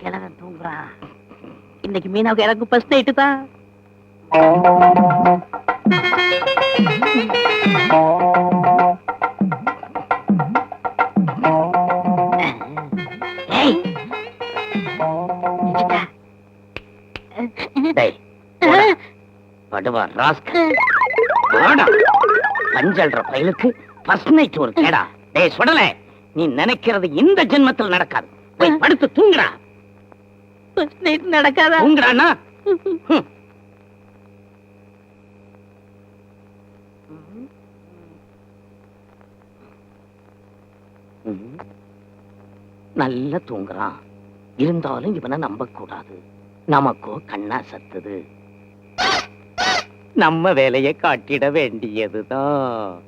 கிழவன் தூங்குறான் இன்னைக்கு மீனாவுக்கு எனக்கு ஃபர்ஸ்ட் நைட்டு தான். டேய், போடா. படுவா ராஸ்கல். வாடா பஞ்சல்ற பயலுக்கு ஃபர்ஸ்ட் நைட் ஒரு கேடா டேய் சுடல. நீ நினைக்கிறது இந்த ஜென்மத்தில் நடக்காது. போய் படுத்து தூங்குடா. ஃபர்ஸ்ட் நைட் நடக்காதா. ம். நல்லா தூங்குறான். இருந்தாலும் இவனை நம்ப கூடாது நமக்கோ கண்ணா சத்துது. நம்ம வேலையை காட்டிட வேண்டியதுதான்.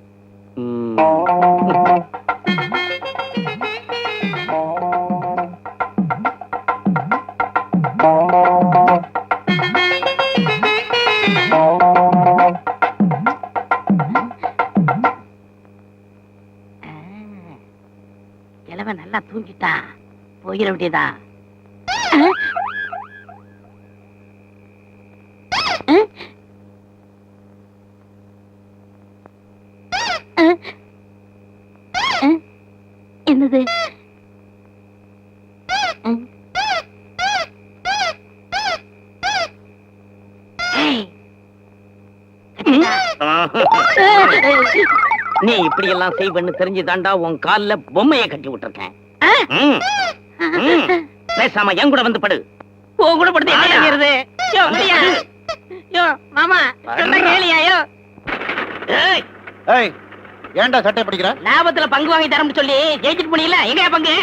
கிழவன் நல்லா தூங்கிட்டான். போயிட வேண்டியதான் என்னது ஏய். நீ இப்படி எல்லாம் செய்வன்னு தெரிஞ்சுதாண்டா உன் கால்ல பொம்மைய கட்டி விட்டுருக்கேன். பேசாம என் கூட வந்து படு. உன் கூட படுத்து என்ன செய்யறது? யோ வரியா யோ மாமா சொன்னா கேளியா யோ. ஏய், ஏய் ஏன்டா சட்டை பிடிக்கிற? லாபத்துல பங்கு வாங்கி தரேன்னு சொல்லி ஜெயிச்சிட்டு போனீங்களா? எங்க பங்கு?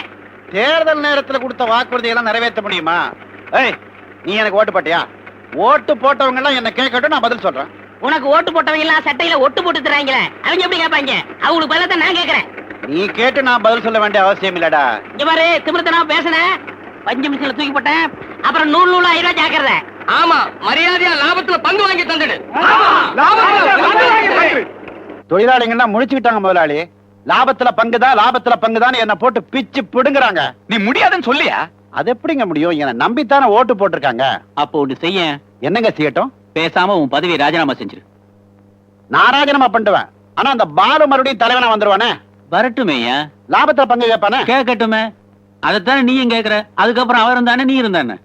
தேர்தல் நேரத்துல கொடுத்த வாக்குறுதி எல்லாம் நிறைவேற்ற முடியுமா? ஏய் நீ எனக்கு ஓட்டு போட்டியா? ஓட்டு போட்டவங்க எல்லாம் என்ன கேட்கட்டும் நான் பதில் சொல்றேன். உனக்கு ஓட்டு போட்டவங்க எல்லாம் சட்டையில ஒட்டு போட்டு தராங்களே அவங்க எப்படி கேட்பாங்க? அவங்களுக்கு பதிலத்தை நான் கேக்குறேன் நீ கேட்டு நான் பதில் சொல்ல வேண்டிய அவசியம் இல்லடா. இங்க பாரு திமிர்த்தனா பேசுனேன் பஞ்சு மிஷின்ல தூக்கி போட்டேன். அப்புறம் நூறு நூறு ஆயிரம் ரூபாய் ஜாக்கிரத ஆமா மரியாதையா லாபத்துல பங்கு வாங்கி தந்துடு. தொழிலாளிங்கன்னா முடிச்சுக்கிட்டாங்க முதலாளி. லாபத்துல பங்குதான் லாபத்துல பங்குதான் என்ன போட்டு பிச்சு பிடுங்குறாங்க. நீ முடியாதுன்னு சொல்லியா? அது எப்படிங்க முடியும்? என்ன நம்பித்தானே ஓட்டு போட்டிருக்காங்க. அப்போ ஒண்ணு செய்ய என்னங்க செய்யட்டும்? பேசாம உன் பதவியை ராஜினாமா செஞ்சிரு. நான் ராஜினாமா பண்ணுவேன் ஆனா அந்த பாலு மறுபடியும் தலைவனா வந்துருவானே? வரட்டுமேயா லாபத்துல பங்கு கேட்பானே? கேட்கட்டுமே. அதைத்தானே நீயும் கேக்குற அதுக்கப்புறம் அவர் இருந்தானே நீ இருந்தானே.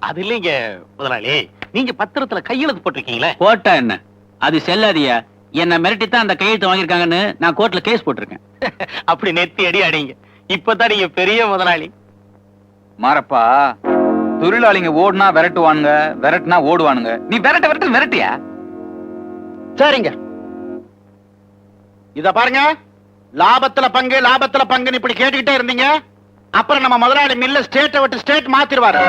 அது இல்லைங்க முதலாளி. நீங்க பத்திரத்துல கையெழுத்து போட்டிருக்கீங்களே? போட்டா என்ன? அது செல்லாதியா? என்ன மிரட்டித்தான் அந்த கையெழுத்து வாங்கியிருக்காங்கன்னு நான் கோர்ட்ல கேஸ் போட்டிருக்கேன். அப்படி நெத்தி அடி அடிங்க இப்பதான் நீங்க பெரிய முதலாளி. மாறப்பா. தொழிலாளிங்க ஓடுனா விரட்டுவானுங்க விரட்டுனா ஓடுவானுங்க. நீ விரட்ட விரட்டு விரட்டியா? சரிங்க. இத பாருங்க. லாபத்துல பங்கு லாபத்துல பங்குன்னு இப்படி கேட்டுக்கிட்டே இருந்தீங்க. அப்புறம் நம்ம முதலாளி மில்ல ஸ்டேட்டை விட்டு ஸ்டேட் மாத்திருவாரு.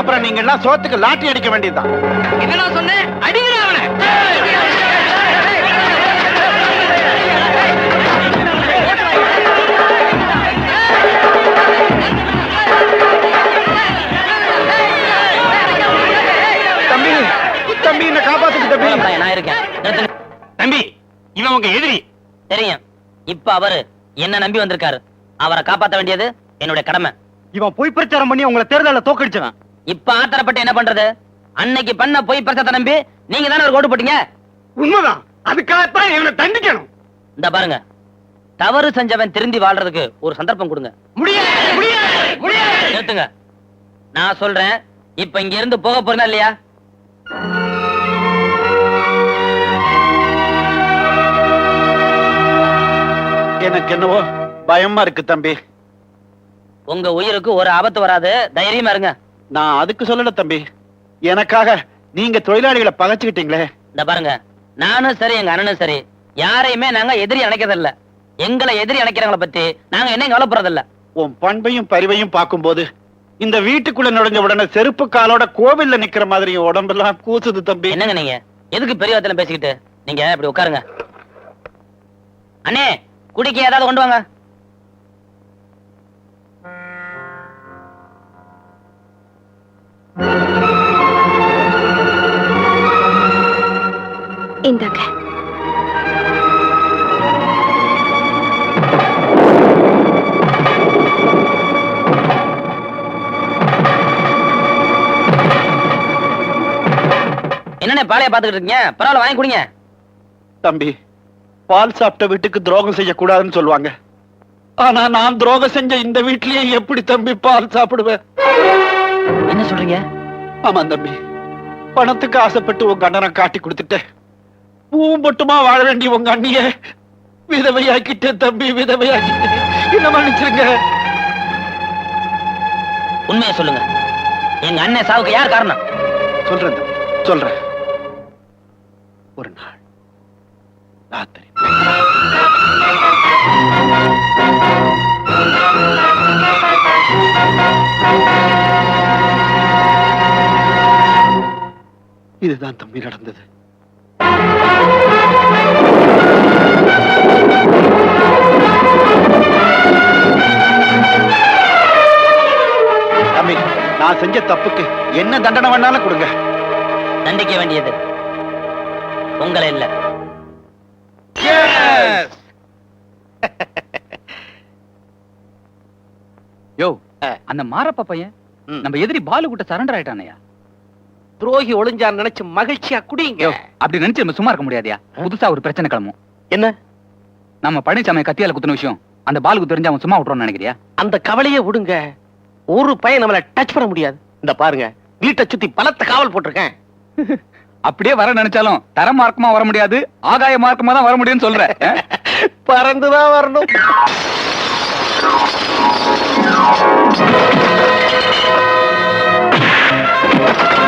அப்புறம் நீங்க எல்லாம் சோத்துக்கு லாட்டி அடிக்க வேண்டியதுதான். என்னடா சொன்னேன் அடிக்கிறேன் அவரு என்ன நம்பி வந்திருக்காரு? அவரை காப்பாத்த வேண்டியது என்னுடைய கடமை. இவன் பொய் பிரச்சாரம் பண்ணி உங்களை தேர்தலில் தோக்கடிச்சவன். இப்ப ஆத்திரப்பட்டு என்ன பண்றது? அன்னைக்கு பண்ண பொய் பிரச்சத்தை நம்பி நீங்க தானே ஒரு ஓட்டு போட்டீங்க? உண்மைதான். அதுக்காகத்தான் இவனை தண்டிக்கணும். இந்த பாருங்க. தவறு செஞ்சவன் திருந்தி வாழ்றதுக்கு ஒரு சந்தர்ப்பம் கொடுங்க. முடியாது முடியாது முடியாது. நிறுத்துங்க. நான் சொல்றேன் இப்ப இங்க இருந்து போக போறீங்களா இல்லையா? எனக்கு என்னவோ பயமா இருக்கு தம்பி. உங்க உயிருக்கு ஒரு ஆபத்து வராது. தைரியமா இருங்க. நான் அதுக்கு சொல்லல தம்பி. எனக்காக நீங்க தொழிலாளிகளை பகைச்சுக்கிட்டீங்களே. இந்த பாருங்க. நானும் சரி எங்க அண்ணனும் சரி. யாரையுமே நாங்க எதிரி அணைக்கிறதில்ல. எங்களை எதிரி அணைக்கிறவங்கள பத்தி நாங்க என்ன கவலைப்படுறதில்ல. உன் பண்பையும் பரிவையும் பார்க்கும்போது இந்த வீட்டுக்குள்ள நுழைஞ்ச உடனே செருப்பு காலோட கோவில்ல நிக்கிற மாதிரி உடம்பெல்லாம் கூசுது தம்பி. என்னங்க நீங்க? எதுக்கு பெரிய வார்த்தையில பேசிக்கிட்டு? நீங்க இப்படி உட்காருங்க. அண்ணே குடிக்க ஏதாவது கொண்டு வாங்க. இந்தாங்க. என்ன பாலைய பாத்துக்கிட்டு இருக்கீங்க? பரவாயில்ல வாங்கி குடிங்க. தம்பி பால் சாப்பிட்ட வீட்டுக்கு துரோகம் செய்யக்கூடாதுன்னு சொல்லுவாங்க. ஆனா நான் துரோகம் செஞ்ச இந்த வீட்லயே எப்படி தம்பி பால் சாப்பிடுவேன்? என்ன சொல்றீங்க? ஆமா தம்பி. பணத்துக்கு ஆசைப்பட்டு உங்க அண்ணனை காட்டி கொடுத்துட்டேன். பூம்பட்டுமா வாழ வேண்டிய உங்க அண்ணிய விதவையாக்கிட்டேன் தம்பி விதவையாக்கிட்டேன். என்ன மன்னிச்சிருங்க. உண்மையை சொல்லுங்க. எங்க அண்ணன் சாவுக்கு யார் காரணம்? சொல்றேன் சொல்றேன். ஒரு நாள் ராத்திரி இதுதான் தம்பி நடந்தது. தம்பி நான் செஞ்ச தப்புக்கு என்ன தண்டனை வேணாலும் கொடுங்க. தண்டிக்க வேண்டியது உங்களை இல்லை. யோ. அந்த மாரப்ப பையன். நம்ம எதிரி பாலு கிட்ட சரண்டர் ஆயிட்டானயா? துரோகி ஒளிஞ்சார் நினைச்சு மகிழ்ச்சியா குடிங்க. அப்படி நினைச்சு நம்ம சும்மா இருக்க முடியாதியா? புதுசா ஒரு பிரச்சனை கிளம்பும். என்ன? நம்ம பழனிசாமி கத்தியால குத்துன விஷயம் அந்த பாலுக்கு தெரிஞ்சு அவன் சும்மா விட்டுறோம்னு நினைக்கிறியா? அந்த கவலையே விடுங்க. ஒரு பையன் நம்மள டச் பண்ண முடியாது. இந்த பாருங்க வீட்டை சுத்தி பலத்த காவல் போட்டிருக்கேன். அப்படியே வர நினைச்சாலும் தர மார்க்கமா வர முடியாது ஆகாய மார்க்கமா தான் வர முடியும்னு சொல்ற? பறந்துதான் வரணும். thank you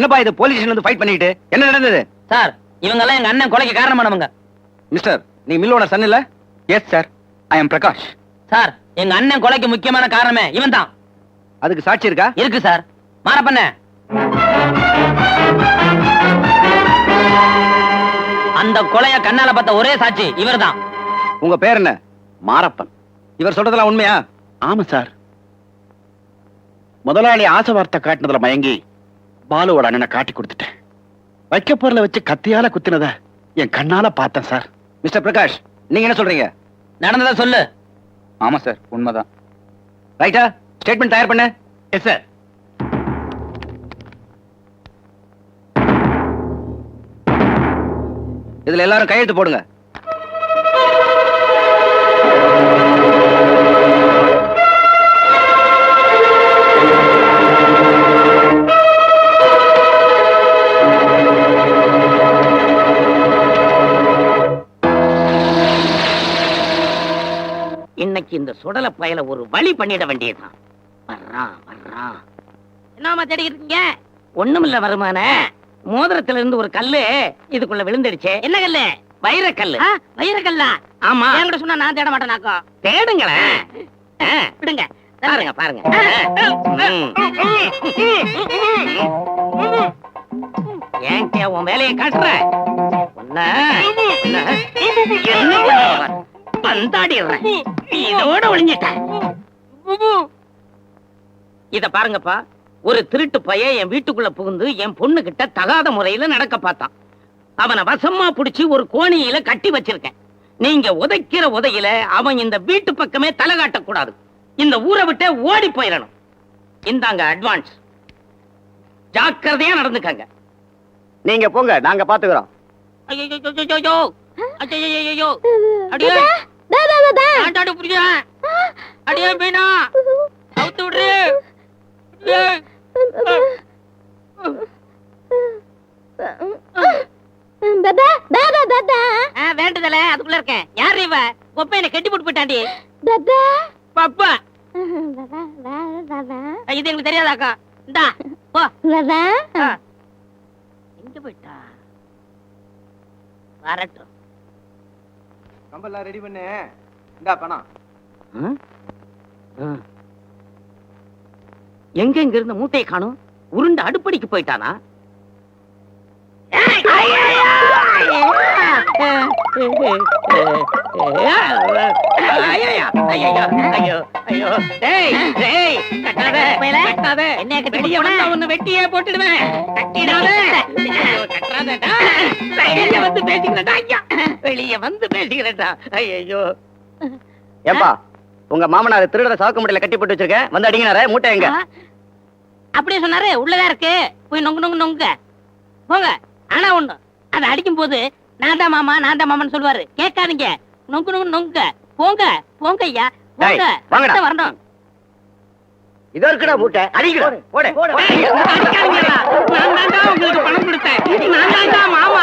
என்னப்பா இது போலீஸ் வந்து ஃபைட் பண்ணிட்டு என்ன நடந்தது? சார் இவங்க எல்லாம் எங்க அண்ணன் கொலைக்கு காரணமானவங்க. மிஸ்டர் நீ மில்லோட சன் இல்ல? Yes sir I am Prakash sir எங்க அண்ணன் கொலைக்கு முக்கியமான காரணமே இவன் தான் அதுக்கு சாட்சி இருக்கா? இருக்கு சார். மாரப்பண்ண அந்த கொலைய கண்ணால பார்த்த ஒரே சாட்சி இவர்தான். உங்க பேர் என்ன? மாரப்பன். இவர் சொல்றதெல்லாம் உண்மையா? ஆமா சார். முதலாளி ஆசை வார்த்தை காட்டினதுல மயங்கி பாலுவோட அண்ணனை காட்டி கொடுத்துட்டேன். வைக்க பொருளை வச்சு கத்தியால குத்தினத என் கண்ணால பார்த்தேன் சார். மிஸ்டர் பிரகாஷ் நீங்க என்ன சொல்றீங்க? நடந்ததா சொல்லு. ஆமா சார். உண்மைதான். ரைட்டா? ஸ்டேட்மெண்ட் தயார் பண்ண. எஸ் சார் இதுல எல்லாரும் கையெழுத்து போடுங்க. இன்னைக்கு இந்த சுடல பயல ஒரு வழி பண்ணிட வேண்டியதுதான் வர்றான் வர்றான் என்னமா தேடிக்கிட்டு இருக்கீங்க ஒண்ணுமில்ல வருமான மோதிரத்துல இருந்து ஒரு கல்லு இதுக்குள்ள விழுந்துடுச்சு என்ன கல்லு வைரக்கல்லு வைரக்கல்லா ஆமா என்கிட்ட சொன்னா நான் தேட மாட்டேனாக்கோ தேடுங்களேன் விடுங்க பாருங்க பாருங்க ஏன் உன் வேலையை காட்டுற என்ன? பந்தாடிடுறேன் இதோட ஒளிஞ்சிட்டேன். இத பாருங்கப்பா ஒரு திருட்டு பையன் என் வீட்டுக்குள்ள புகுந்து என் பொண்ணு கிட்ட தகாத முறையில நடக்க பார்த்தான். அவனை வசமா புடிச்சு ஒரு கோணியில கட்டி வச்சிருக்கேன். நீங்க உதைக்கிற உதையில அவன் இந்த வீட்டு பக்கமே தலை காட்டக்கூடாது. இந்த ஊரை விட்டே ஓடி போயிடணும். இந்தாங்க அட்வான்ஸ் ஜாக்கிரதையா நடந்துக்கங்க. நீங்க போங்க நாங்க பாத்துக்கிறோம். ஐயோ ஐயோ அடியே ஆண்டாடு புரியா அடியே மீனா. அவுத்து விடு ஏய். ஆ, வேண்டுதல. அதுக்குள்ள இருக்கேன். யாரு இவ? கொப்பையில கட்டி போட்டு போயிட்டாண்டி. பாப்பா. இது எங்களுக்கு தெரியாதாக்கா? இந்தா போ. எங்க போயிட்டா? வரட்டும். கம்பெல்லாம் ரெடி பண்ணு. இந்தா பணம். ம்? எங்க இங்க இருந்த மூட்டையை காணும்? உருண்டு அடுப்படிக்கு போயிட்டானா? போட்டு வெட்டியே போட்டுடுவேன் வெளிய வந்து பேசிக்கிறேன்டா ஐயா வெளிய வந்து பேசிக்கிறேன்டா ஐயோ ஏப்பா உங்க மாமனார் திருடர சாக்கு முட்டையில கட்டி போட்டு வச்சிருக்கேன் வந்து அடிங்கினாரே மூட்டை எங்க? அப்படியே சொன்னாரு உள்ளதா இருக்கு. போய் நொங்கு நொங்கு நொங்க. போங்க ஆனா ஒண்ணு. அதை அடிக்கும் போது நான் தான் மாமா நான் தான் மாமான்னு சொல்லுவாரு. கேட்காதீங்க. நொங்கு நொங்கு நொங்க. போங்க போங்க ஐயா. போங்க. வாங்கடா. வரணும். இதோ இருக்குடா மூட்டை அடிக்கிறோம் போடு அடிக்காதீங்கடா. நான் தான்டா உங்களுக்கு பணம் கொடுத்தேன். நான் தான்டா மாமா.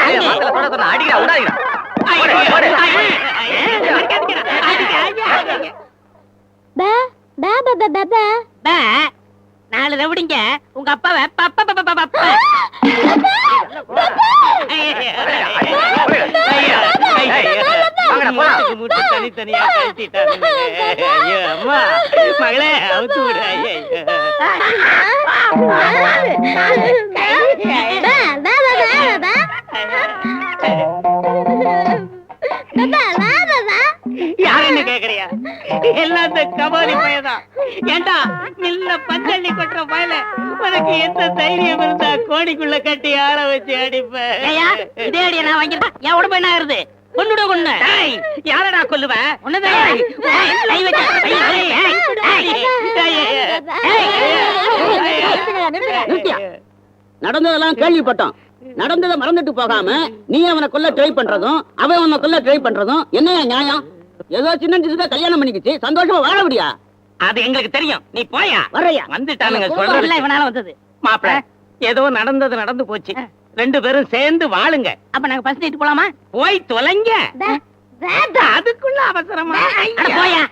ஏய், மாத்தல தொட சொன்னா அடிக்கிறா விடாதீங்க ஐயோ, போடு, போடு. ஐயோ, ஐயோ, அடிக்காதீங்கடா. அடிக்க, ஐயா, அடிக்க. பே, நாலு ரவுடிங்க உங்க அப்பாவை பப்ப பப்ப பப்ப தனித்தனியா மகளே அவுத்து விடு. யாருன்னு கேக்குறியா எல்லாம் இந்த கபாலி பையதான் ஏண்டா மில்ல பஞ்சள்ளி கொட்டுற பயல? உனக்கு எந்த தைரியம் இருந்தா கோடிக்குள்ள கட்டி ஆள வச்சு அடிப்ப? இதே அடியை நான் வாங்கிட்டா என் உடம்பு என்ன ஆகுது? கொன்னுட கொன்னு. டேய், யாரடா கொல்லுவ. நடந்ததெல்லாம் கேள்விப்பட்டோம். நடந்ததை மறந்துட்டு போகாம நீ அவனை கொல்ல ட்ரை பண்றதும் அவன் அவனை கொல்ல ட்ரை பண்றதும் என்னையா நியாயம்? ஏதோ சின்ன சின்னதா கல்யாணம் பண்ணிக்கிச்சு சந்தோஷமா வாழ முடியா? அது எங்களுக்கு தெரியும். நீ போயா? வர்றையா? வந்துட்டானுங்க சொல்றது சொல்றது இவனால வந்தது. மாப்பிள ஏதோ நடந்தது நடந்து போச்சு. ரெண்டு பேரும் சேர்ந்து வாழுங்க. அப்ப நாங்க பஸ் நைட்டு போலாமா? போய் தொலைங்க. அதுக்குள்ள அவசரமா. போயா.